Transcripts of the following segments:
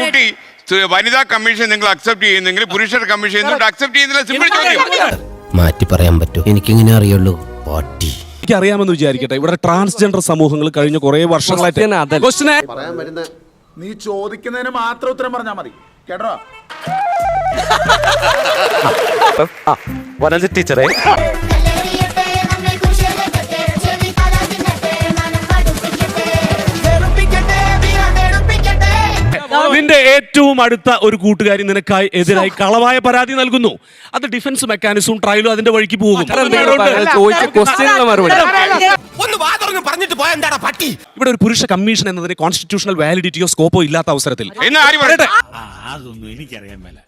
കുട്ടി സ് വനിതാ കമ്മീഷൻ നിങ്ങൾ അക്സെപ്റ്റ് ചെയ്യുന്നെങ്കിൽ പുരുഷർ കമ്മീഷൻ അക്സെപ്റ്റ് ചെയ്യുന്നില്ല? സിമ്പിൾ ചോദ്യം. മാറ്റി പറയാൻ പറ്റും. എനിക്കിങ്ങനെ അറിയുള്ളൂ. പാട്ടി. എനിക്കറിയാമെന്ന് വിചാരിക്കട്ടെ. ഇവിടെ ട്രാൻസ്ജെൻഡർ സമൂഹങ്ങൾ കഴിഞ്ഞ കുറെ വർഷങ്ങളായിട്ട് പറയാൻ വരുന്ന നീ ചോദിക്കുന്നതിന് മാത്രം ഉത്തരം പറഞ്ഞാൽ മതി. കേട്ടോ? വനജ ടീച്ചറെ. നിന്റെ ഏറ്റവും അടുത്ത ഒരു കൂട്ടുകാരി നിനക്കായി എതിരായി കളവായ പരാതി നൽകുന്നു. അത് ഡിഫൻസ് മെക്കാനിസവും ട്രയലും അതിന്റെ വഴിക്ക് പോകും. ഇവിടെ ഒരു പുരുഷ കമ്മീഷൻ എന്നതിന് കോൺസ്റ്റിറ്റ്യൂഷണൽ വാലിഡിറ്റിയോ സ്കോപ്പോ ഇല്ലാത്ത അവസരത്തിൽ. അതൊന്നും എനിക്കറിയാൻ മേല.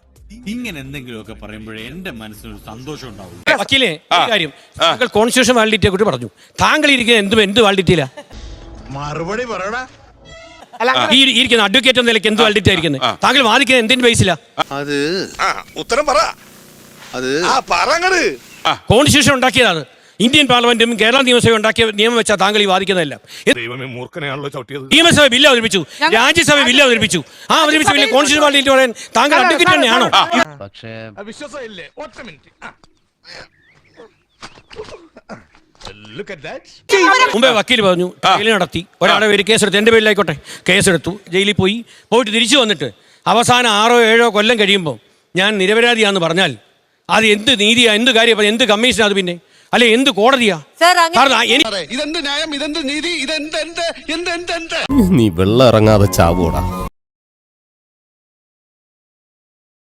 ഇങ്ങനെ എന്തെങ്കിലുമൊക്കെ പറയുമ്പോഴേ എന്റെ മനസ്സിനൊരു സന്തോഷം ഉണ്ടാവും വക്കീലേ കാര്യം. താങ്കൾ കോൺസ്റ്റിറ്റ്യൂഷൻ വാലിഡിറ്റിയെ കുറിച്ച് പറഞ്ഞു. താങ്കൾ ഇരിക്കുന്ന എന്തും എന്ത് വാലിഡിറ്റിയില്ല മറുപടി പറയടാ. ഈ ഇരിക്കുന്ന അഡ്വക്കേറ്റ് എന്ന നിലയ്ക്ക് എന്ത് വാലിഡിറ്റി ആയിരിക്കുന്നത് താങ്കൾ വാദിക്കുന്നത് എന്തിന്റെ ബേസിലാ അത് ഉത്തരം പറ. അത് ആ പറങ്ങട് കോൺസ്റ്റിറ്റ്യൂഷൻ ഉണ്ടാക്കിയതാണ്. ഇന്ത്യൻ പാർലമെന്റും കേരള നിയമസഭയും ഉണ്ടാക്കിയ നിയമം വെച്ചാൽ താങ്കൾ ഈ വാദിക്കുന്നതല്ല. നിയമസഭ ബില്ല് അവതരിപ്പിച്ചു. രാജ്യസഭ ബില്ല് അവതരിപ്പിച്ചു. ആ അവതരിപ്പിച്ച ബില്ല് കോൺസ്റ്റിറ്റ്യൂഷൻ വാലിഡിറ്റി പറയാൻ താങ്കൾ അഡ്വക്കേറ്റ് തന്നെയാണോ? പക്ഷേ വിശ്വാസമില്ലേ? ഒറ്റ മിനിറ്റ് മുമ്പേ വക്കീൽ പറഞ്ഞു ജയിൽ നടത്തി. ഒരാളെ പേര് കേസെടുത്ത് എന്റെ പേരിലായിക്കോട്ടെ കേസെടുത്തു. ജയിലിൽ പോയി പോയിട്ട് തിരിച്ചു വന്നിട്ട് അവസാനം ആറോ ഏഴോ കൊല്ലം കഴിയുമ്പോൾ ഞാൻ നിരപരാധിയാന്ന് പറഞ്ഞാൽ അത് എന്ത് നീതിയാ എന്ത് കാര്യം എന്ത് കമ്മീഷനാ അത് പിന്നെ? അല്ലെ എന്ത് കോടതിയാ? നീ വെള്ളം ഇറങ്ങാതെ ചാവൂടാ